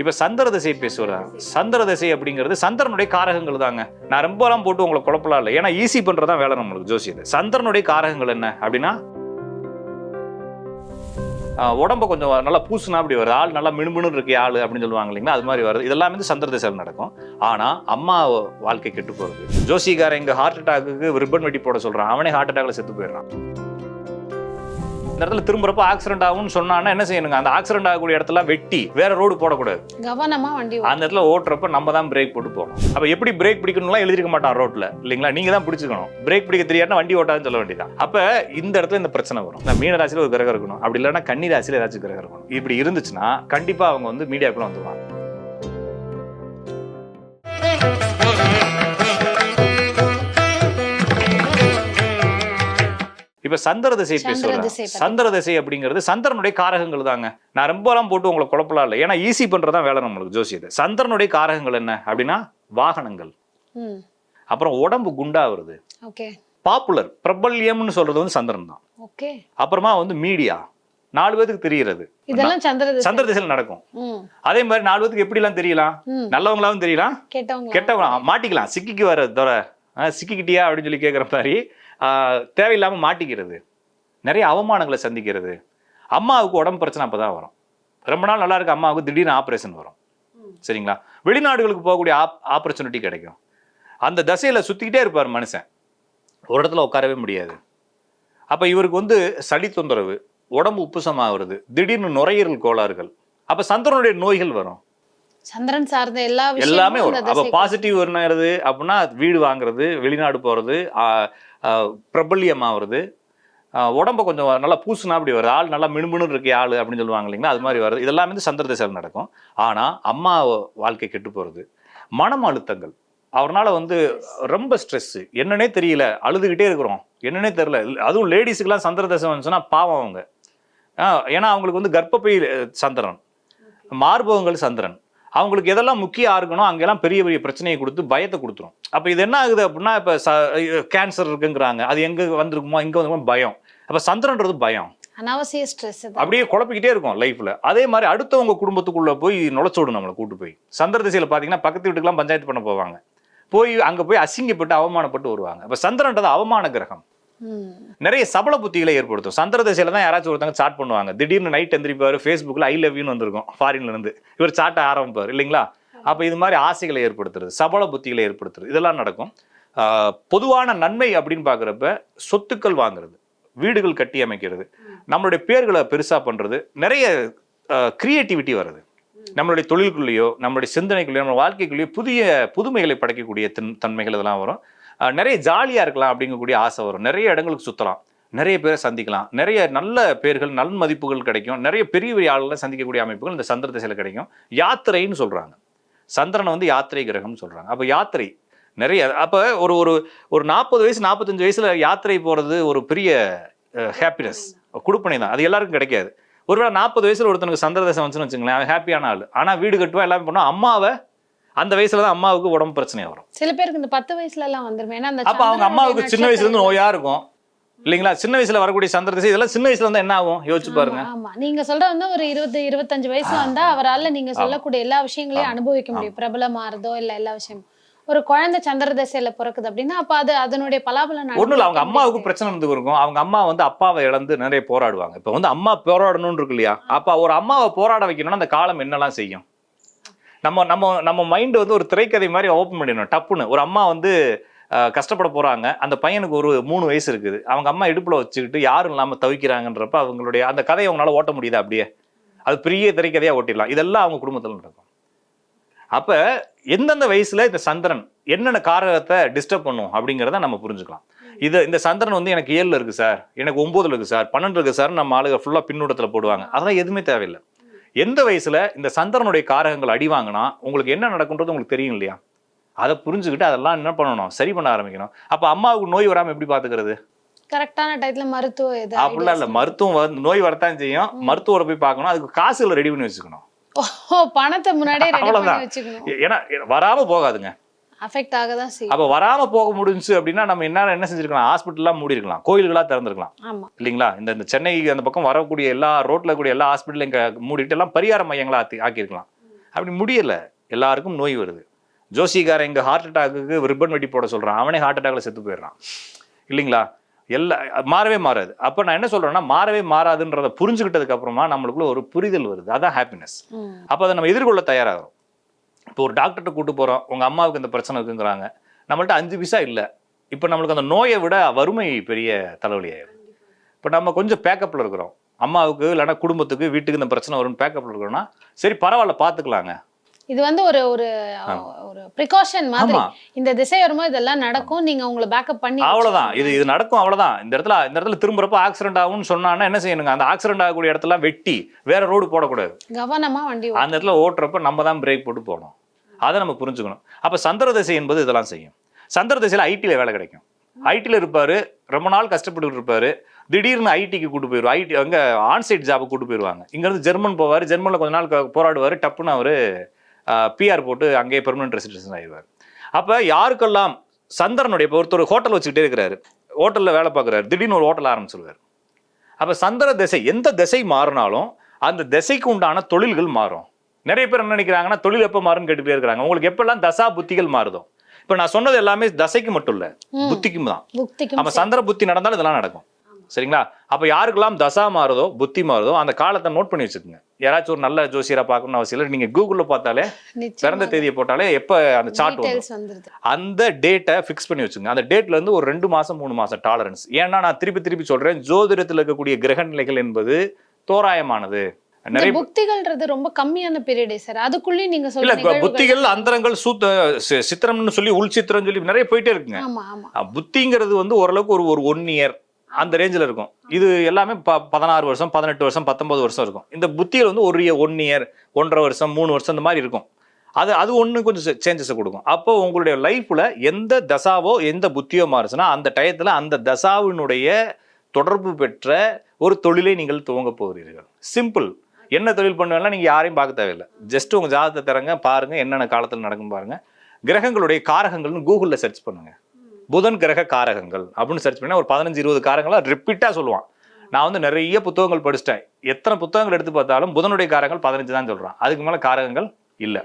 இப்ப சந்திர திசை பேசுவதா சந்திர திசை அப்படிங்கிறது சந்திரனுடைய காரகங்கள் தாங்க. நான் ரொம்பலாம் போட்டு உங்களை குழப்பலாம் இல்லை. ஏன்னா ஈஸி பண்றதா வேலை நம்மளுக்கு ஜோசியது சந்திரனுடைய காரகங்கள் என்ன அப்படின்னா உடம்ப கொஞ்சம் நல்லா பூசுனா அப்படி வருது. ஆள் நல்லா மினுமினு இருக்கு ஆள் அப்படின்னு சொல்லுவாங்க இல்லைங்களா? அது மாதிரி வருது. இதெல்லாம் வந்து சந்திர திசையில் நடக்கும். ஆனால் அம்மா வாழ்க்கை கெட்டு போகிறது ஜோசிகாரன் இங்கே ஹார்ட் அட்டாக்கு ரிப்பன் வெட்டி போட சொல்கிறான் அவனே ஹார்ட் அட்டாக்ல செத்து போயிடுறான். இந்த இடத்துல திரும்புறப்ப ஆக்சிடென்ட் ஆகும்னு சொன்னான்னா என்ன செய்யணுங்க? அந்த ஆக்சிடென்ட் ஆகக்கூடிய இடத்துல வெட்டி வேற ரோடு போடக்கூடாது. கவனமா வண்டி அந்த இடத்துல ஓட்டுறப்ப நம்ம தான் பிரேக் போட்டு போகணும். அப்ப எப்படி பிரேக் பிடிக்கணும்லாம் எழுதிருக்க மாட்டான் ரோட்ல இல்லைங்களா? நீங்க தான் பிடிச்சிக்கணும். பிரேக் பிடிக்க தெரியாதுன்னா வண்டி ஓட்டாதுன்னு சொல்ல வேண்டியதான் அப்ப இந்த இடத்துல இந்த பிரச்சனை வரும். இந்த மீன ராசியில ஒரு கிரகம் இருக்கணும். அப்படி இல்லைன்னா கன்னி ராசியில ஏதாச்சும் கிரகம் இருக்கணும். இப்படி இருந்துச்சுன்னா கண்டிப்பா அவங்க வந்து மீடியாக்குள்ள வந்துருவாங்க. இப்ப சந்திர திசை பத்தி. சந்திர திசை அப்படிங்கிறது சந்திரனுடைய காரகங்கள் தாங்க. நான் ரொம்பலாம் போட்டு உங்களை குழப்பலாம் இல்லை. ஏன்னா ஈஸி பண்றதா வேலை நம்மளுக்கு ஜோசியது சந்திரனுடைய காரகங்கள் என்ன அப்படின்னா வாகனங்கள். அப்புறம் உடம்பு குண்டா வருது. பாப்புலர் பிரபல்யம்னு சொல்றது வந்து சந்திரன் தான். அப்புறமா வந்து மீடியா நாலு பேருக்கு தெரிகிறது. இதெல்லாம் சந்திர திசை. சந்திர திசையில் நடக்கும். அதே மாதிரி நாலு பேருக்கு எப்படிலாம் தெரியலாம்? ம். நல்லவங்களாவும் தெரியலாம். கேட்டவங்க கெட்டவங்க மாட்டிக்கலாம். சிக்கிக்கு வர தவிர சிக்கிக்கிட்டியா அப்படின்னு சொல்லி கேட்குற மாதிரி ஆஹ், தேவையில்லாம மாட்டிக்கிறது. நிறைய அவமானங்களை சந்திக்கிறது. அம்மாவுக்கு உடம்பு பிரச்சனை அப்பதான் வரும். ரொம்ப நாள் நல்லா இருக்க அம்மாவுக்கு திடீர்னு ஆப்ரேஷன் வரும். சரிங்களா? வெளிநாடுகளுக்கு போகக்கூடிய ஆப் ஆப்பர்ச்சுனிட்டி கிடைக்கும். அந்த தசையில சுத்திக்கிட்டே இருப்பார் மனுஷன். ஒரு இடத்துல உட்காரவே முடியாது. அப்ப இவருக்கு வந்து சளி தொந்தரவு உடம்பு உப்புசமாகிறது திடீர்னு நுரையீரல் கோளாறுகள். அப்ப சந்திரனுடைய நோய்கள் வரும். சந்திரன் சார்ந்த எல்லா எல்லாமே வரும். அப்ப பாசிட்டிவ் என்னது அப்படின்னா வீடு வாங்குறது வெளிநாடு ஆஹ், பிரபல்யமாகிறது உடம்ப கொஞ்சம் நல்லா பூசுனா அப்படி வருது. ஆள் நல்லா மினுமினு இருக்கு ஆளு அப்படின்னு சொல்லுவாங்க இல்லைங்களா? அது மாதிரி வருது. இதெல்லாம் வந்து சந்திர திசையில் நடக்கும். ஆனா அம்மா வாழ்க்கை கெட்டு போறது. மனம் அழுத்தங்கள். அவர்னால வந்து ரொம்ப ஸ்ட்ரெஸ் என்னன்னே தெரியல. அழுதுகிட்டே இருக்கிறோம். என்னன்னே தெரியல. அதுவும் லேடிஸுக்கெல்லாம் சந்திர தசை வந்துச்சுன்னா பாவம் அவங்க. ஏன்னா அவங்களுக்கு வந்து கர்ப்பப்பை சந்திரன். மார்பகங்கள் சந்திரன். அவங்களுக்கு எதெல்லாம் முக்கிய ஆர்கனோ அங்கெல்லாம் பெரிய பெரிய பிரச்சனையை கொடுத்து பயத்தை கொடுத்துரும். அப்போ இது என்ன ஆகுது அப்படின்னா இப்போ கேன்சர் இருக்குங்கிறாங்க. அது எங்கே வந்திருக்குமோ இங்கே வந்துருக்குமோ பயம். அப்போ சந்திரன்றது பயம். அனாவசிய ஸ்ட்ரெஸ் அப்படியே குழப்பிக்கிட்டே இருக்கும் லைஃப்ல அதே மாதிரி அடுத்தவங்க குடும்பத்துக்குள்ள போய் நுழைச்சோடும் நம்மளை கூட்டு போய். சந்திர திசையில பாத்தீங்கன்னா பக்கத்து வீட்டுக்கெல்லாம் பஞ்சாயத்து பண்ண போவாங்க. போய் அங்க போய் அசிங்கப்பட்டு அவமானப்பட்டு வருவாங்க. அப்ப சந்திரன்றது அவமான கிரகம். நிறைய சபல புத்திகளை ஏற்படுத்தும். சந்திர திசையில தான் யாராச்சும் ஒருத்தங்க சாட் பண்ணுவாங்க. திடீர்னு நைட் எந்திரிப்பாரு ஃபேஸ்புக்கில் ஐ லவ் யூன்னு வந்திருக்கும் ஃபாரின்ல இருந்து. இவர் சாட்ட ஆரம்பிப்பார் இல்லைங்களா? அப்ப இது மாதிரி ஆசைகளை ஏற்படுத்துறது சபல புத்திகளை ஏற்படுத்துறது இதெல்லாம் நடக்கும். பொதுவான நன்மை அப்படின்னு பார்க்குறப்ப சொத்துக்கள் வாங்குறது வீடுகள் கட்டி அமைக்கிறது நம்மளுடைய பேர்களை பெருசா பண்றது நிறைய கிரியேட்டிவிட்டி வருது நம்மளுடைய தொழிலுக்குள்ளேயோ நம்மளுடைய சிந்தனைக்குள்ளேயோ நம்ம வாழ்க்கைக்குள்ளேயோ புதிய புதுமைகளை படைக்கக்கூடிய தன் தன்மைகள் இதெல்லாம் வரும். நிறைய ஜாலியாக இருக்கலாம் அப்படிங்கக்கூடிய ஆசை வரும். நிறைய இடங்களுக்கு சுற்றலாம் நிறைய பேரை சந்திக்கலாம். நிறைய நல்ல பேர்கள் நல் மதிப்புகள் கிடைக்கும். நிறைய பெரிய பெரிய ஆளுகளை சந்திக்கக்கூடிய அமைப்புகள் இந்த சந்திர திசையில் கிடைக்கும். யாத்திரைன்னு சொல்கிறாங்க சந்திரனை வந்து யாத்திரை கிரகம்னு சொல்கிறாங்க அப்போ யாத்திரை நிறைய அப்போ ஒரு ஒரு ஒரு நாற்பது வயசு நாற்பத்தஞ்சு வயசில் யாத்திரை போகிறது ஒரு பெரிய ஹாப்பினஸ் கொடுப்பனை தான். அது எல்லாருக்கும் கிடைக்காது. ஒருவேளை நாற்பது வயசுல ஒருத்தனுக்கு சந்திர தசை வந்துச்சுன்னு வச்சுங்களேன் ஹாப்பியான ஆள். ஆனால் வீடு கட்டுவா எல்லாமே பண்ணுவான். அம்மாவை அந்த வயசுல தான் அம்மாவுக்கு உடம்பு பிரச்சனை வரும். சில பேருக்கு இந்த பத்து வயசுல எல்லாம் வந்துருமே. ஏன்னா அந்த அப்ப அவங்க அம்மாவுக்கு சின்ன வயசுல இருந்து நோயா இருக்கும். இல்லைங்களா? சின்ன வயசுல வரக்கூடிய சந்திர திசை இதெல்லாம் சின்ன வயசுல இருந்தா என்ன ஆகும்? யோசிச்சு பாருங்க. ஆமா, நீங்க சொல்ற வந்து ஒரு இருபது இருபத்தஞ்சு வயசு வந்தா அவரால நீங்க சொல்லக்கூடிய எல்லா விஷயங்களையும் அனுபவிக்க முடியும். பிரபலமாறதோ இல்ல எல்லா விஷயமும். ஒரு குழந்தை சந்திர திசையில பிறக்குது அப்படின்னா அப்ப அது அதனுடைய பலாபலன் ஒண்ணும் இல்ல. அவங்க அம்மாவுக்கு. பிரச்சனை இருந்து இருக்கும் அவங்க அம்மா வந்து அப்பாவை இழந்து நிறைய போராடுவாங்க. இப்ப வந்து அம்மா போராடணும்னு இருக்கு இல்லையா? அப்ப ஒரு அம்மாவை போராட வைக்கணும்னா அந்த காலம் என்னெல்லாம் செய்யும்? நம்ம நம்ம நம்ம மைண்ட் வந்து ஒரு திரைக்கதை மாதிரி ஓப்பன் பண்ணிடணும். டப்புன்னு. ஒரு அம்மா வந்து கஷ்டப்பட போகிறாங்க அந்த பையனுக்கு ஒரு மூணு வயசு இருக்குது. அவங்க அம்மா இடுப்பில் வச்சுக்கிட்டு யாரும் இல்லாமல் தவிக்கிறாங்கன்றப்ப அவங்களுடைய அந்த கதையை அவங்களால ஓட்ட முடியுதா அப்படியே? அது பெரிய திரைக்கதையாக ஓட்டிடலாம். இதெல்லாம் அவங்க குடும்பத்தில் நடக்கும். அப்போ எந்தெந்த வயசில் இந்த சந்திரன் என்னென்ன காரகத்தை டிஸ்டர்ப் பண்ணும் அப்படிங்கிறத நம்ம புரிஞ்சுக்கலாம். இது இந்த சந்திரன் வந்து எனக்கு ஏழில் இருக்குது சார். எனக்கு ஒம்போதில் இருக்குது சார். பன்னெண்டு இருக்குது சார் நம்ம ஆளுங்க ஃபுல்லாக பின்னூட்டத்தில் போடுவாங்க. அதெல்லாம் எதுவுமே தேவையில்லை. எந்த வயசுல இந்த சந்திரனுடைய காரகங்கள் அடி வாங்கினா உங்களுக்கு என்ன நடக்குன்றது உங்களுக்கு தெரியும் இல்லையா? அதை புரிஞ்சுக்கிட்டு அதெல்லாம் என்ன பண்ணணும்? சரி பண்ண ஆரம்பிக்கணும். அப்ப அம்மாவுக்கு நோய் வராம எப்படி பாத்துக்கிறது? கரெக்டான டயத்துல மருத்துவம் அப்படிலாம் இல்ல. மருத்துவம் நோய் வரத்தான் செய்யும். மருத்துவரை போய் பார்க்கணும். அதுக்கு காசுகளை ரெடி பண்ணி வச்சுக்கணும். பணத்தை முன்னாடியே வச்சுக்கணும். ஏன்னா வராம போகாதுங்க. அஃபெக்ட் ஆக தான் செய்யும். அப்ப வராம போக முடிஞ்சுச்சு அப்படின்னா நம்ம என்ன என்ன செஞ்சிருக்கலாம்? ஹாஸ்பிட்டல்லாம் மூடி இருக்கலாம் கோயில்களா திறந்திருக்கலாம். ஆமா. இல்லைங்களா? இந்த இந்த சென்னை அந்த பக்கம் வரக்கூடிய எல்லா ரோட்ல கூடிய எல்லா ஹாஸ்பிட்டலும் இங்க மூடிட்டு எல்லாம் பரிகார மையங்களா ஆத்தி ஆக்கியிருக்கலாம். அப்படி முடியல. எல்லாருக்கும் நோய் வருது. ஜோசிகாரன் இங்கே ஹார்ட் அட்டாக்கு ரிப்பன் வெட்டி போட சொல்கிறான் அவனே ஹார்ட் அட்டாக்ல செத்து போயிடுறான். இல்லைங்களா? எல்லா மாறவே மாறாது. அப்போ நான் என்ன சொல்றேன்னா மாறவே மாறாதுன்றதை புரிஞ்சுக்கிட்டதுக்கு அப்புறமா நம்மளுக்குள்ள ஒரு புரிதல் வருது. அதான் ஹாப்பினஸ். அப்போ அதை நம்ம எதிர்கொள்ள தயாராகிறோம். இப்போ ஒரு டாக்டர்கிட்ட கூட்டு போகிறோம் உங்கள் அம்மாவுக்கு இந்த பிரச்சனை இருக்குங்கிறாங்க. நம்மள்ட்ட அஞ்சு பைசா இல்லை. இப்போ நம்மளுக்கு அந்த நோயை விட வறுமை பெரிய தலைவலி ஆயிடும் இப்போ நம்ம கொஞ்சம் பேக்கப்பில் இருக்கிறோம். அம்மாவுக்கு இல்லைன்னா குடும்பத்துக்கு வீட்டுக்கு இந்த பிரச்சனை வரும்னு பேக்கப்பில் இருக்கிறோம்னா சரி பரவாயில்ல பார்த்துக்கலாங்க இது வந்து ஒரு ஒரு ஒரு ப்ரிகாஷன் மாதிரி. இந்த திசை வரும்போது இதெல்லாம் நடக்கும். நீங்க உங்களை பேக்கப் பண்ணி அவ்வளவுதான். இது இது நடக்கும் அவ்வளவுதான். இந்த இடத்துல இந்த இடத்துல திரும்புறப்ப ஆக்சிடென்ட் ஆகும்னு சொன்னான்னா என்ன செய்யணுங்க? அந்த ஆக்சிடென்ட் ஆகக்கூடிய இடத்தெல்லாம் வெட்டி வேற ரோடு போடக்கூடாது. கவனமா வண்டி. அந்த இடத்துல ஓட்டுறப்ப நம்ம தான் பிரேக் போட்டு போகணும். அதை நம்ம புரிஞ்சுக்கணும். அப்போ சந்திர திசை என்பது இதெல்லாம் செய்யும். சந்திர திசையில் ஐடியில் வேலை கிடைக்கும். ஐடியில் இருப்பார் ரொம்ப நாள் கஷ்டப்பட்டு இருப்பார் திடீர்னு ஐடிக்கு கூட்டு போயிடுவார் ஐடி அங்கே ஆன்சைட் ஜாபுக்கு கூட்டு போயிடுவாங்க இங்கேருந்து ஜெர்மன் போவார் ஜெர்மனில் கொஞ்ச நாள் போராடுவார் டப்புன்னு அவர் பிஆர் போட்டு அங்கேயே பெர்மனன்ட் ரெசிடென்ஸ் ஆயிடுவார். அப்போ யாருக்கெல்லாம் சந்திரனுடைய இப்போ ஒருத்தர் ஹோட்டல் வச்சுக்கிட்டே இருக்கிறாரு ஹோட்டலில் வேலை பார்க்குறாரு திடீர்னு ஒரு ஹோட்டல் ஆரம்பிச்சிருவார் அப்போ சந்திர திசை எந்த திசை மாறினாலும் அந்த திசைக்கு உண்டான தொழில்கள் மாறும். நிறைய பேர் என்ன நினைக்கிறாங்கன்னா தொழில் எப்போ மாறும்னு கேட்டுட்டே இருக்கிறாங்க. உங்களுக்கு எப்பெல்லாம் தசா புத்திகள் மாறுதோ இப்போ நான் சொன்னது எல்லாமே தசைக்கு மட்டும் இல்லை. புத்திக்கும் தான். நம்ம சந்திர புத்தி நடந்தாலும் இதெல்லாம் நடக்கும். சரிங்களா? அப்போ யாருக்கெல்லாம் தசா மாறுதோ புத்தி மாறுதோ அந்த காலத்தை நோட் பண்ணி வச்சுக்கோங்க. யாராச்சும் ஒரு நல்ல ஜோசியரை பார்க்கணும்னு அவசியம் இல்லை. நீங்கள் கூகுளில் பார்த்தாலே பிறந்த தேதியை போட்டாலே எப்போ அந்த சார்ட் வரும் அந்த டேட்டை ஃபிக்ஸ் பண்ணி வச்சுங்க அந்த டேட்ல இருந்து ஒரு ரெண்டு மாசம் மூணு மாசம் டாலரன்ஸ் ஏன்னா நான் திருப்பி திருப்பி சொல்றேன் ஜோதிடத்தில் இருக்கக்கூடிய கிரக நிலைகள் என்பது தோராயமானது. நிறைய புக்திகள்ன்றது ரொம்ப கம்மியான பீரியடே சார் அதுக்குள்ளேயும் நீங்க சொல்ல புத்திகள் அந்தரங்கள் சூத்த சித்திரம்னு சொல்லி உள் சித்திரம் சொல்லி நிறைய போயிட்டே இருக்குங்க. புத்திங்கிறது வந்து ஓரளவுக்கு ஒரு ஒரு ஒன் இயர் அந்த ரேஞ்சில் இருக்கும். இது எல்லாமே ப பதினாறு வருஷம் பதினெட்டு வருஷம் பத்தொன்பது வருஷம் இருக்கும். இந்த புத்திகள் வந்து ஒரு ஒன் இயர் ஒன்றரை வருஷம் மூணு வருஷம் இந்த மாதிரி இருக்கும். அது அது ஒன்று கொஞ்சம் சேஞ்சஸை கொடுக்கும். அப்போ உங்களுடைய லைஃப்பில் எந்த தசாவோ எந்த புத்தியோ மாறுச்சுன்னா அந்த டயத்தில் அந்த தசாவினுடைய தொடர்பு பெற்ற ஒரு தொழிலை நீங்கள் துவங்க போகிறீர்கள். சிம்பிள் என்ன தொழில் பண்ணுவேன்னா நீங்கள் யாரையும் பார்க்க தேவையில்லை. ஜஸ்ட் உங்கள் ஜாதகத்தை திறங்க பாருங்க என்னென்ன காலத்தில் நடக்கும் பாருங்க. கிரகங்களுடைய காரகங்கள்னு கூகுளில் சர்ச் பண்ணுங்க. புதன் கிரக காரகங்கள் அப்படின்னு சர்ச் பண்ணால் ஒரு பதினஞ்சு இருபது காரங்களா ரிப்பீட்டாக சொல்லுவான். நான் வந்து நிறைய புத்தகங்கள் படிச்சிட்டேன். எத்தனை புத்தகங்கள் எடுத்து பார்த்தாலும் புதனுடைய காரகங்கள் பதினஞ்சு தான் சொல்கிறான் அதுக்கு மேலே காரகங்கள் இல்லை.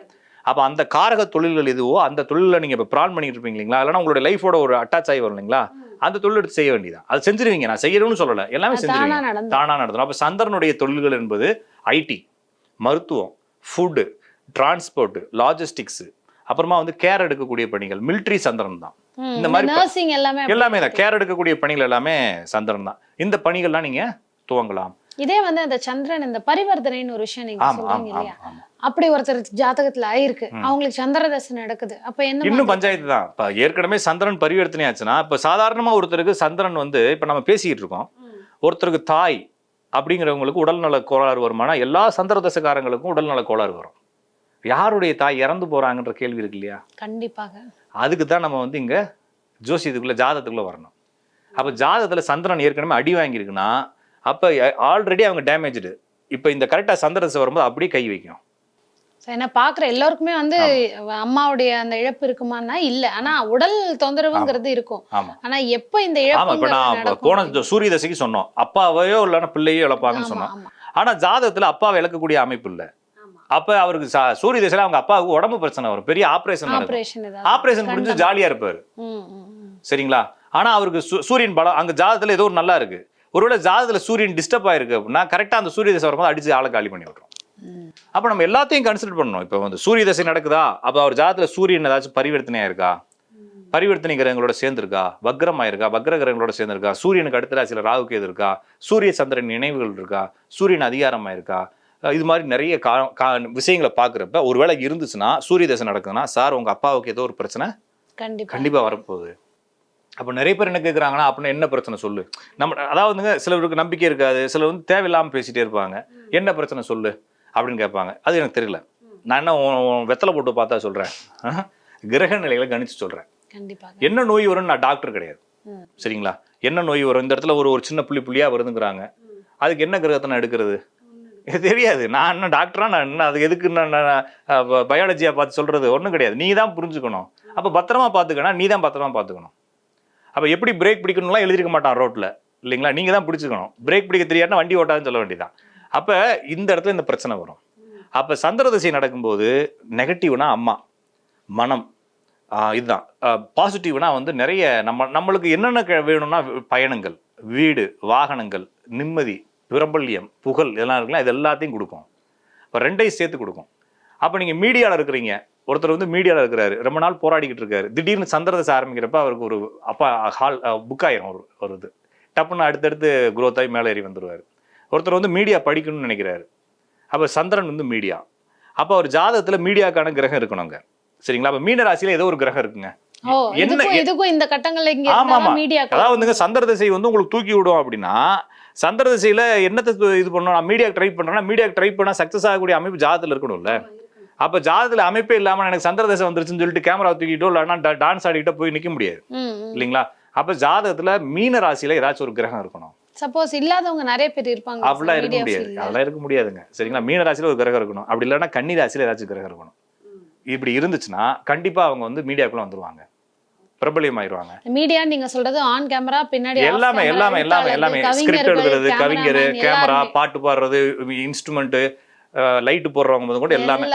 அப்போ அந்த காரக தொழில்கள் எதுவோ அந்த தொழிலில் நீங்கள் இப்போ ப்ரான் பண்ணிட்டு இருப்பீங்க இல்லைங்களா? இல்லைன்னா உங்களுடைய லைஃபோட ஒரு அட்டாச் ஆகி வரும் இல்லைங்களா? அந்த தொழில் எடுத்து செய்ய வேண்டியதான் அது செஞ்சிருவீங்க. நான் செய்யணும்னு சொல்லலை. எல்லாமே செஞ்சிருவீங்க. தானா நடத்தணும் அப்போ சந்திரனுடைய தொழில்கள் என்பது ஐடி மருத்துவம் ஃபுட்டு டிரான்ஸ்போர்ட் லாஜிஸ்டிக்ஸ் அப்புறமா வந்து கேர் எடுக்கக்கூடிய பணிகள். மிலிட்ரி சந்திரன் தான். இந்த மாதிரி எல்லாமே தான். கேர் எடுக்கக்கூடிய பணிகள் எல்லாமே சந்திரன் தான். இந்த பணிகள்லாம் நீங்க துவங்கலாம். இதே வந்து அந்த சந்திரன் இந்த பரிவர்த்தனைன்னு ஒரு விஷயம் நீங்க சொல்றீங்க இல்லையா? அப்படி ஒருத்தர் ஜாதகத்துல ஆயிருக்கு. அவங்களுக்கு சந்திர தசை நடக்குது. அப்ப என்ன இன்னும்? பஞ்சாயத்து தான். இப்போ ஏற்கனவே சந்திரன் பரிவர்த்தனை ஆச்சுன்னா இப்போ சாதாரணமா ஒருத்தருக்கு சந்திரன் வந்து இப்போ நம்ம பேசிக்கிட்டு இருக்கோம். ஒருத்தருக்கு தாய் அப்படிங்கிறவங்களுக்கு உடல்நல கோளாறு வருமானா எல்லா சந்திர தசைக்காரங்களுக்கும் உடல்நல கோளாறு வரும். யாருடைய தாய் இறந்து போறாங்கன்ற கேள்வி இருக்கு இல்லையா? கண்டிப்பாக. அதுக்கு தான் நம்ம வந்து இங்க ஜோசியத்துக்குள்ள ஜாதகத்துக்குள்ள வரணும். அப்போ ஜாதகத்துல சந்திரன் ஏற்கனவே அடி வாங்கியிருக்குன்னா அப்போ ஆல்ரெடி அவங்க டேமேஜ்டு இப்போ இந்த கரெக்டாக சந்திர தசை வரும்போது அப்படியே கை வைக்கும். ஏன்னா பாக்குற எல்லாருக்குமே வந்து அம்மாவுடைய அந்த இழப்பு இருக்குமான்னா இல்ல. ஆனா உடல் தொந்தரவுங்கிறது இருக்கும். ஆமா. ஆனா எப்ப இந்த ஆமா இப்ப இழப்பு நான் போன சூரிய தசைக்கு சொன்னோம். அப்பாவையோ இல்லைன்னா பிள்ளையோ இழப்பாங்கன்னு சொன்னோம். ஆனா ஜாதகத்துல அப்பாவை இழக்கக்கூடிய அமைப்பு இல்ல. அப்ப அவருக்கு சூரிய தசையில அவங்க அப்பாவுக்கு உடம்பு பிரச்சனை வரும். பெரிய ஆபரேஷன் ஆபரேஷன் முடிஞ்சு ஜாலியா இருப்பாரு. சரிங்களா? ஆனா அவருக்கு சூரியன் பலம் அங்க ஜாதகத்துல ஏதோ ஒரு நல்லா இருக்கு. ஒருவேளை ஜாதகத்துல சூரியன் டிஸ்டர்ப் ஆயிருக்கு அப்படின்னா கரெக்டா அந்த சூரிய தசை வரும்போது அடிச்சு ஆளை காலி பண்ணி விட்டுரும். அப்ப நம்ம எல்லாத்தையும் கன்சிடர் பண்ணணும். இப்போ வந்து சூரிய தசை நடக்குதா? அப்ப அவர் ஜாதகத்துல சூரியன் ஏதாச்சும் பரிவர்த்தனையா இருக்கா? பரிவர்த்தனை கிரகங்களோட சேர்ந்திருக்கா? வக்ரம் ஆயிருக்கா வக்ர கிரகங்களோட சேர்ந்திருக்கா? சூரியனுக்கு அடுத்த ராசியில ராகுக்கு எது இருக்கா? சூரிய சந்திரன் நினைவுகள் இருக்கா? சூரியன் அதிகாரம் ஆயிருக்கா அஹ் இது மாதிரி நிறைய கா கா- விஷயங்களை பார்க்குறப்ப ஒருவேளை இருந்துச்சுன்னா சூரிய தசை நடக்குதுன்னா சார் உங்க அப்பாவுக்கு ஏதோ ஒரு பிரச்சனை கண்டிப்பா. கண்டிப்பா வரப்போகுது. அப்போ நிறைய பேர் என்ன கேட்குறாங்கன்னா அப்படின்னா என்ன பிரச்சனை சொல்லு? நம்ம அதாவதுங்க சிலருக்கு நம்பிக்கை இருக்காது சிலர் வந்து தேவையில்லாமல் பேசிட்டே இருப்பாங்க. என்ன பிரச்சனை சொல்லு? அப்படின்னு கேட்பாங்க. அது எனக்கு தெரியல. நான் என்ன வெத்தலை போட்டு பார்த்தா சொல்கிறேன் கிரக நிலைகளை கணிச்சு சொல்கிறேன் என்ன நோய் வரும்னு நான் டாக்டர் கிடையாது. சரிங்களா? என்ன நோய் வரும்? இந்த இடத்துல ஒரு ஒரு சின்ன புள்ளி புள்ளியாக வருதுங்கிறாங்க. அதுக்கு என்ன கிரகத்தை நான் எடுக்கிறது? தெரியாது. நான் என்ன டாக்டரா நான் என்ன அது எதுக்கு நான் பயாலஜியாக பார்த்து சொல்கிறது ஒன்றும் கிடையாது. நீ தான் புரிஞ்சுக்கணும் அப்போ பத்திரமா பார்த்துக்கணும். நீ தான் பத்திரமா பார்த்துக்கணும். அப்போ எப்படி பிரேக் பிடிக்கணும்லாம் எழுதிருக்க மாட்டான் ரோட்டில் இல்லைங்களா? நீங்கள் தான் பிடிச்சிக்கணும். பிரேக் பிடிக்க தெரியாதுன்னா வண்டி ஓட்டாதுன்னு சொல்ல வேண்டியதான் அப்போ இந்த இடத்துல இந்த பிரச்சனை வரும். அப்போ சந்திர திசை நடக்கும்போது நெகட்டிவ்னா அம்மா மனம். இதுதான். பாசிட்டிவ்னா வந்து நிறைய நம்ம நம்மளுக்கு என்னென்ன வேணும்னா பயணங்கள் வீடு வாகனங்கள் நிம்மதி பிரபல்யம் புகழ் இதெல்லாம் இருக்குல்ல இது எல்லாத்தையும் கொடுக்கும். இப்போ ரெண்டையும் சேர்த்து கொடுக்கும். அப்போ நீங்கள் மீடியாவில் இருக்கிறீங்க. ஒருத்தர் வந்து மீடியாவில் இருக்கிறாரு. ரொம்ப நாள் போராடிக்கிட்டு இருக்காரு. திடீர்னு சந்திரதசை ஆரம்பிக்கிறப்ப அவருக்கு ஒரு அப்பா ஹால் புக் ஆயிரும் ஒரு ஒரு இது. டப்புன்னு அடுத்தடுத்து growth ஆகி மேலே ஏறி வந்துடுவார் ஒருத்தர் வந்து மீடியா படிக்கணும்னு நினைக்கிறாரு. அப்போ சந்திரன் வந்து மீடியா அப்போ அவர் ஜாதகத்தில் மீடியாக்கான கிரகம் இருக்கணுங்க சரிங்களா? அப்போ மீன ராசியில ஏதோ ஒரு கிரகம் இருக்குங்க. என்ன- இந்த கட்டங்கள்ல இங்க ஆமா, ஆமா. அதாவது வந்துங்க சந்திர திசை வந்து உங்களுக்கு தூக்கி விடும் அப்படின்னா சந்திர திசையில என்னத்தை து- இது பண்ணணும்? நான் மீடியா ட்ரை பண்றேன்னா மீடியா ட்ரை பண்ணா சக்சஸ் ஆகக்கூடிய அமைப்பு ஜாதத்துல இருக்கணும்ல. அப்ப ஜாதத்துல அமைப்பே இல்லாம எனக்கு சந்திர திசை வந்துருச்சுன்னு சொல்லிட்டு கேமரா தூக்கிட்டோ இல்லைன்னா டான்ஸ் ஆடிக்கிட்டோ போய் நிக்க முடியாது. இல்லைங்களா? அப்ப ஜாதகத்துல மீன ராசியில ஏதாச்சும் ஒரு கிரகம் இருக்கணும். சப்போஸ் இல்லாதவங்க நிறைய பேர் இருப்பாங்க. அப்படிலாம் இருக்க முடியாது. அதெல்லாம் இருக்க முடியாதுங்க. சரிங்களா? மீன ராசியில ஒரு கிரகம் இருக்கணும். அப்படி இல்லைன்னா கன்னி ராசியில ஏதாச்சும் கிரகம் இருக்கணும். இப்படி இருந்துச்சுன்னா கண்டிப்பா அவங்க வந்து மீடியாக்குள்ள வந்துருவாங்க. பிரபலியம் ஆயிடுவாங்க மீடியா நீங்க சொல்றது ஆன் கேமரா பின்னாடி எல்லாமே எல்லாமே எல்லாமே. எல்லாமே ஸ்கிரிப்ட் எழுதுறது கவிஞர் கேமரா. பாட்டு பாடுறது இன்ஸ்ட்ருமெண்ட் லைட்டு போடுறவங்க முதல் கூட எல்லாமே.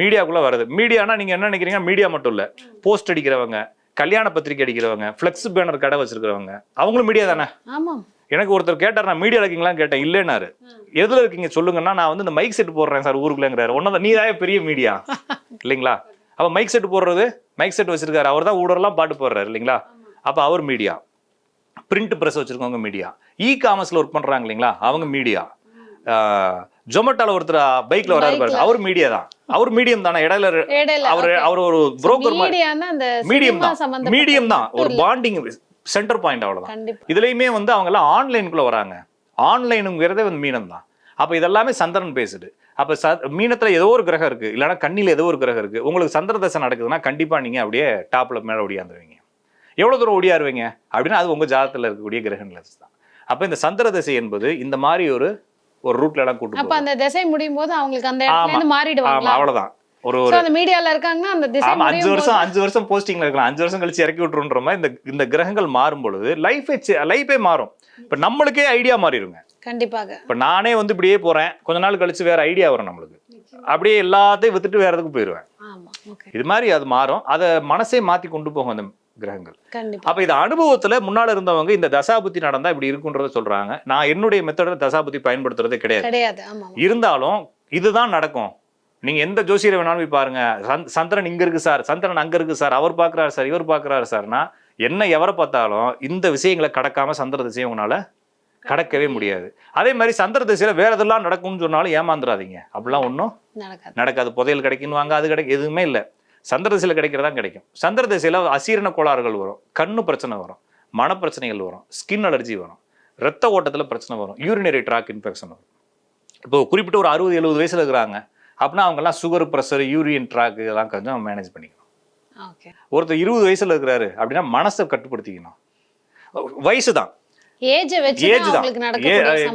மீடியாக்குள்ள வருது மீடியானா நீங்க என்ன நினைக்கிறீங்க? மீடியா மட்டும் இல்ல. போஸ்ட் அடிக்கிறவங்க கல்யாண பத்திரிக்கை அடிக்கிறவங்க ஃப்ளெக்ஸ் பேனர் கடை வச்சிருக்கிறவங்க அவங்களும் மீடியா தானே? எனக்கு ஒருத்தர் கேட்டார் நான் மீடியா இருக்கீங்களான்னு கேட்டேன். இல்லைனாரு எதுல இருக்கீங்க சொல்லுங்கன்னா நான் வந்து இந்த மைக் செட் போடுறேன் சார் ஊருக்குள்ளங்கிறாரு. ஒன்னதான் நீ தான் பெரிய மீடியா இல்லைங்களா? அப்ப மைக் செட் போடுறது மைக் செட் வச்சிருக்காரு. அவர் தான் ஊடரெல்லாம் பாட்டு போடுறாரு இல்லைங்களா? அப்ப அவர் மீடியா. பிரிண்ட் பிரஸ் வச்சிருக்கவங்க மீடியா. இ காமர்ஸ்ல ஒர்க் பண்றாங்க இல்லைங்களா? அவங்க மீடியா. ஜொமேட்டோல ஒருத்தர் பைக்ல வராரு பாருங்க. அவர் மீடியா தான். அவர் மீடியம் தானே. இடையில அவர் அவர் ஒரு புரோக்கர் மீடியம் தான். மீடியம் தான். ஒரு. பாண்டிங் சென்டர் பாயிண்ட் அவ்வளவுதான். இதுலயுமே வந்து அவங்க எல்லாம் ஆன்லைனுக்குள்ள வராங்க. ஆன்லைனுங்கிறதே வந்து மீனம் தான். அப்ப இதெல்லாமே சந்திரன் பேசுது. அப்ப ச மீனத்துல ஏதோ ஒரு கிரகம் இருக்கு. இல்லைன்னா கண்ணில ஏதோ ஒரு கிரகம் இருக்கு. உங்களுக்கு சந்திர தசை நடக்குதுன்னா கண்டிப்பா நீங்க அப்படியே டாப்ல மேல ஒடியாந்துருவீங்க எவ்வளவு தூரம் ஒடியாருவீங்க அப்படின்னா அது உங்க ஜாதகத்துல இருக்கக்கூடிய கிரக நிலை தான். அப்ப இந்த சந்திர தசை என்பது இந்த மாதிரி ஒரு ஒரு ரூட்ல எல்லாம் கூட்டு அப்ப அந்த திசை முடியும் போது அவங்களுக்கு அந்த இடத்துல. இருந்து மாறிடுவாங்களா? அவ்வளவுதான். ஒரு அந்த மீடியால இருக்காங்கன்னா அந்த திசை அஞ்சு வருஷம் அஞ்சு வருஷம் போஸ்டிங்ல இருக்கலாம். அஞ்சு வருஷம் கழிச்சு இறக்கி விட்டுருன்ற மாதிரி இந்த இந்த கிரகங்கள் மாறும் பொழுது லைஃபே லைஃபே மாறும். இப்ப நம்மளுக்கே ஐடியா மாறிடுங்க. கண்டிப்பாக. இப்ப நானே வந்து இப்படியே போறேன். கொஞ்ச நாள் கழிச்சு வேற ஐடியா வரும் நம்மளுக்கு. அப்படியே எல்லாத்தையும் வித்துட்டு வேற எதுக்கு போயிடுவேன் ஆமா ஓகே இது மாதிரி அது மாறும். அதை மனசே மாத்தி கொண்டு போகும் அந்த கிரகங்கள். அப்ப இது அனுபவத்துல முன்னால இருந்தவங்க இந்த தசாபுத்தி நடந்தா இப்படி இருக்குன்றத சொல்றாங்க. நான் என்னுடைய மெத்தட தசாபுத்தி பயன்படுத்துறதே கிடையாது. இருந்தாலும் இதுதான் நடக்கும். நீங்க எந்த ஜோசியரை வேணாலும் போய் பாருங்க. சந்த்- சந்திரன் இங்க இருக்கு சார் சந்திரன் அங்க இருக்கு சார் அவர் பாக்குறாரு சார் இவர் பாக்குறாரு சார்னா என்ன எவரை பார்த்தாலும் இந்த விஷயங்களை கடக்காம சந்திர திசையை உங்களால கடக்கவே முடியாது. அதே மாதிரி சந்திர திசையில வேற எதெல்லாம் நடக்கும்னு சொன்னாலும் ஏமாந்துடாதீங்க. அப்படிலாம் ஒன்றும் நடக்காது. புதையல் கிடைக்குன்னு அது கிடைக்கும் எதுவுமே இல்லை. சந்திர திசையில கிடைக்கிறதா கிடைக்கும். சந்திர திசையில அசீரண கோளாறுகள் வரும். கண்ணு பிரச்சனை வரும். மன பிரச்சனைகள் வரும். ஸ்கின் அலர்ஜி வரும். ரத்த ஓட்டத்துல பிரச்சனை வரும். யூரினரி ட்ராக் இன்ஃபெக்ஷன் வரும். இப்போ குறிப்பிட்ட ஒரு அறுபது எழுபது வயசுல இருக்கிறாங்க. அப்படின்னா அவங்கெல்லாம் சுகர் ப்ரெஷர் யூரியன் ட்ராக் இதெல்லாம் கொஞ்சம் மேனேஜ் பண்ணிக்கணும். ஒருத்தர் இருபது வயசுல இருக்கிறாரு அப்படின்னா மனசை கட்டுப்படுத்திக்கணும். வயசு தான்.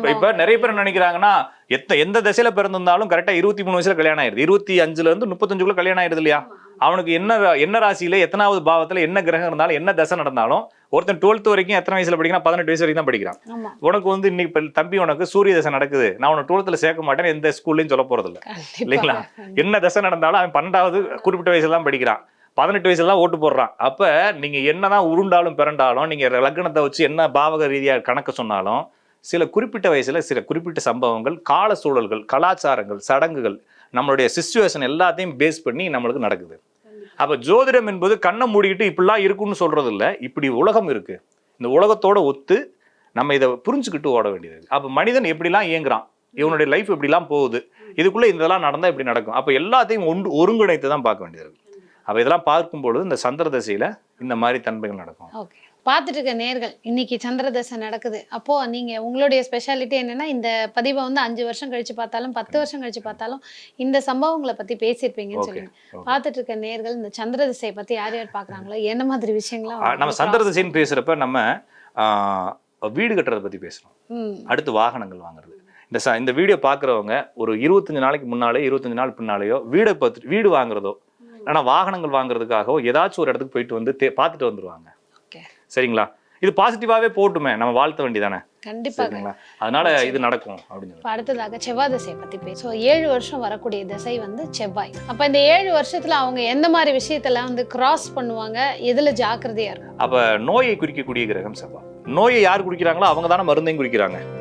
இப்ப- நிறைய பேர் நினைக்கிறாங்கன்னா எத்த எந்த திசையில பிறந்திருந்தாலும் கரெக்டா இருபத்தி மூணு வயசுல கல்யாணம் ஆயிருது. இருபத்தி அஞ்சுல இருந்து முப்பத்தஞ்சுக்குள்ள கல்யாணம் ஆயிருது இல்லையா? அவனுக்கு என்ன என்ன ராசியில எத்தனாவது பாவத்துல என்ன கிரகம் இருந்தாலும் என்ன தசை நடந்தாலும் ஒருத்தன் டுவெல்த் வரைக்கும் எத்தனை வயசுல படிக்கிறான்? பதினெட்டு வயசு வரைக்கும் தான் படிக்கிறான். உனக்கு வந்து இன்னைக்கு தம்பி உனக்கு சூரிய தசை நடக்குது. நான் உனக்கு டுவெல்த்ல சேர்க்க மாட்டேன்னு எந்த ஸ்கூல்லையும் சொல்ல போறது இல்ல இல்லைங்களா? என்ன தசை நடந்தாலும் அவன் பன்னெண்டாவது குறிப்பிட்ட வயசுல தான் படிக்கிறான். பதினெட்டு வயசுல தான் ஓட்டு போடுறான். அப்ப நீங்க என்னதான் உருண்டாலும் பிறண்டாலும் நீங்க லக்னத்தை வச்சு என்ன பாவக ரீதியா கணக்கு சொன்னாலும் சில குறிப்பிட்ட வயசுல சில குறிப்பிட்ட சம்பவங்கள் கால சூழல்கள் கலாச்சாரங்கள் சடங்குகள் நம்மளுடைய சிச்சுவேஷன் எல்லாத்தையும் பேஸ் பண்ணி நம்மளுக்கு நடக்குது. அப்போ ஜோதிடம் என்பது கண்ணை மூடிக்கிட்டு இப்படிலாம் இருக்குன்னு சொல்றது இல்ல இப்படி உலகம் இருக்கு. இந்த உலகத்தோட ஒத்து நம்ம இதை புரிஞ்சுக்கிட்டு ஓட வேண்டியது இருக்கு. அப்ப மனிதன் எப்படிலாம் இயங்குறான்? இவனுடைய லைஃப் இப்படிலாம் போகுது? இதுக்குள்ள இதெல்லாம் நடந்தா இப்படி நடக்கும். அப்போ எல்லாத்தையும் ஒன்று ஒருங்கிணைத்து தான் பார்க்க வேண்டியது அப்போ இதெல்லாம் பார்க்கும் பொழுது இந்த சந்திர தசையில இந்த மாதிரி தன்மைகள் நடக்கும். ஓகே பார்த்துட்டு இருக்க நேர்கள். இன்னைக்கு சந்திரதசை நடக்குது. அப்போ நீங்க உங்களுடைய ஸ்பெஷாலிட்டி என்னன்னா இந்த பதிவை வந்து அஞ்சு வருஷம் கழிச்சு பார்த்தாலும் பத்து வருஷம் கழிச்சு பார்த்தாலும் இந்த சம்பவங்களை பத்தி பேசியிருப்பீங்கன்னு சொல்லுங்க. பார்த்துட்டு இருக்க நேர்கள் இந்த சந்திரதிசையை பத்தி யார் யார் பாக்குறாங்களோ என்ன மாதிரி விஷயங்கள்லாம் நம்ம அவங்களுக்கு சந்திர திசைன்னு பேசுறப்ப நம்ம ஆஹ், வீடு கட்டுறதை பத்தி பேசுறோம் அடுத்து வாகனங்கள் வாங்குறது. இந்த ச இந்த வீடியோ பார்க்குறவங்க ஒரு இருபத்தஞ்சு நாளைக்கு முன்னாலே இருபத்தஞ்சு நாள் பின்னாலேயோ வீடை பார்த்து வீடு வாங்குறதோ ஆனால் வாகனங்கள் வாங்குறதுக்காகவோ ஏதாச்சும் ஒரு இடத்துக்கு போயிட்டு வந்து பார்த்துட்டு வந்துருவாங்க. ஓகே சரிங்களா? இது பாசிட்டிவாவே போட்டுமே நம்ம வாழ்த்த வேண்டியதானே? கண்டிப்பாக. சரிங்களா? அதனால இது நடக்கும் அப்படின்னு அடுத்ததாக செவ்வாய் திசையை பற்றி பேசும் ஏழு வருஷம் வரக்கூடிய திசை வந்து செவ்வாய். அப்போ இந்த ஏழு வருஷத்துல அவங்க எந்த மாதிரி விஷயத்தெல்லாம் வந்து கிராஸ் பண்ணுவாங்க? எதுல ஜாக்கிரதையா இருக்கும் அப்ப நோயை குறிக்கக்கூடிய கிரகம் செவ்வாய். நோயை யார் குறிக்கிறாங்களோ அவங்க தானே மருந்தையும் குறிக்கிறாங்க.